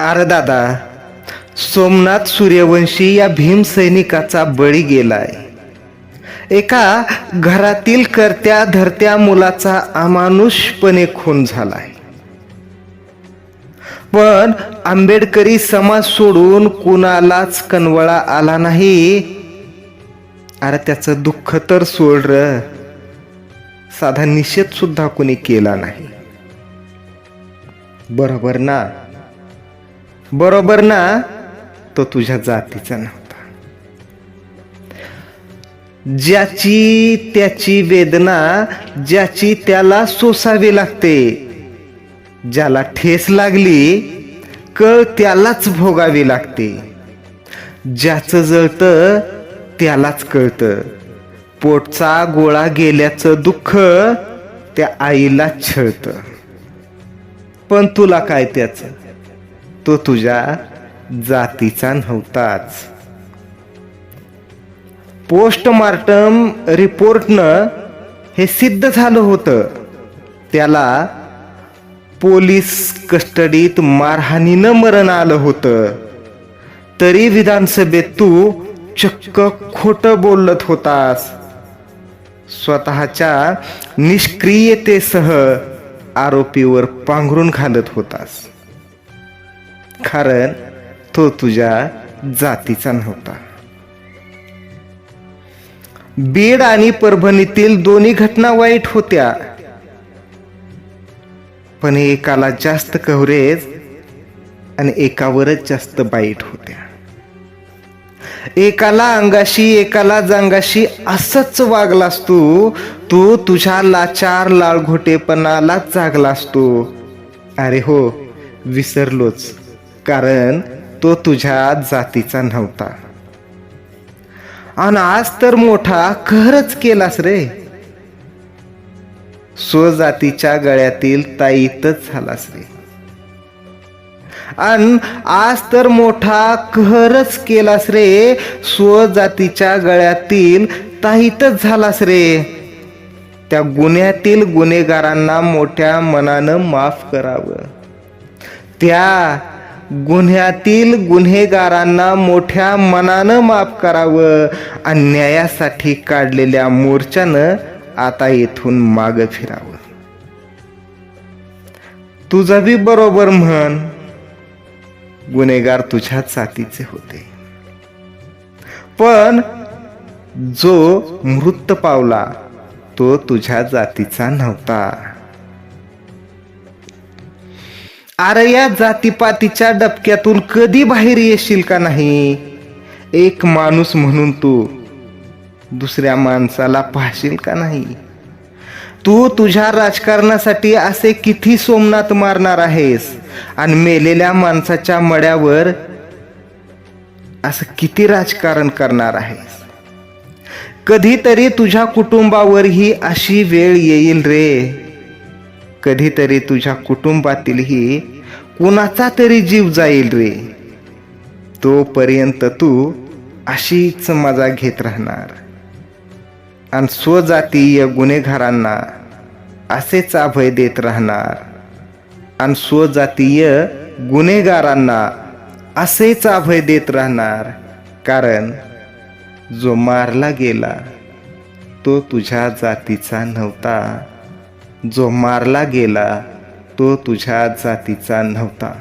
अरे दादा सोमनाथ सूर्यवंशी या भीम सैनिकाचा बळी गेलाय. एका घरातील करत्या धरत्या मुलाचा अमानुषपणे खून झालाय. पण आंबेडकरी समाज सोडून कुणालाच कनवळा आला नाही. अरे त्याचं दुःख तर सोड र. साधा निषेध सुद्धा कोणी केला नाही. बरोबर ना? बरोबर ना? तो तुझ्या जातीचा नव्हता. ज्याची त्याची वेदना ज्याची त्याला सोसावी लागते ज्याला ठेस लागली कळ त्यालाच भोगावी लागते. ज्याचं जळतं त्यालाच कळतं. पोटचा गोळा गेल्याचं दुःख त्या आईला छळतं. पण तुला काय त्याचं? तो तुझ्या जातीचा नव्हताच. पोस्टमार्टम रिपोर्टनं हे सिद्ध झालं होतं. त्याला पोलीस कस्टडीत मारहाणीनं मरण आलं होतं. तरी विधानसभेत तू चक्क खोटं बोलत होतास. स्वतःच्या निष्क्रियतेसह आरोपीवर पांघरून घालत होतास. कारण तो तुझ्या जातीचा नव्हता. बीड आणि परभणीतील दोन्ही घटना वाईट होत्या. पण एकाला जास्त कव्हरेज आणि एकावरच जास्त बाईट होत्या. एकाला अंगाशी एकाला जांगाशी असंच वागलास तू तू तुझ्या लाचार लाळघोटेपणाला जागलास तू. अरे हो विसरलोच. कारण तो तुझ्या जातीचा नव्हता. आणि आज तर मोठा कहरच केलास रे. स्वजातीच्या गळ्यातील ताईतच झालास रे. अन आज तर मोठा कहरच केलास रे. स्वजातीच्या गळ्यातील ताईतच झालास रे. त्या गुन्ह्यातील गुन्हेगारांना मोठ्या मनानं माफ करावं. त्या गुन्ह्यातील गुन्हेगारांना मोठ्या मनानं माफ करावं. अन्यायासाठी काढलेल्या मोर्चानं आता येथून माग फिरावं. तुझं बी बरोबर म्हण. गुन्हेगार तुझ्या जातीचे होते. पण जो मृत पावला तो तुझ्या जातीचा नव्हता. अरे या जातीपातीच्या डबक्यातून कधी बाहेर येशील का नाही? एक माणूस म्हणून तू दुसऱ्या माणसाला पाहशील का नाही? तू तुझ्या राजकारणासाठी असे किती सोमनाथ मारणार आहेस? आणि मेलेल्या माणसाच्या मड्यावर असं किती राजकारण करणार आहेस? कधीतरी तुझ्या कुटुंबावर ही अशी वेळ येईल रे. कधीतरी तुझ्या कुटुंबातीलही कुणाचा तरी जीव जाईल रे. तोपर्यंत तू अशीच मजा घेत राहणार. आणि स्वजातीय गुन्हेगारांना असेच अभय देत राहणार. आणि स्वजातीय गुन्हेगारांना असेच अभय देत राहणार. कारण जो मारला गेला तो तुझ्या जातीचा नव्हता. जो मारला गेला तो तुझ्या जातीचा नव्हता.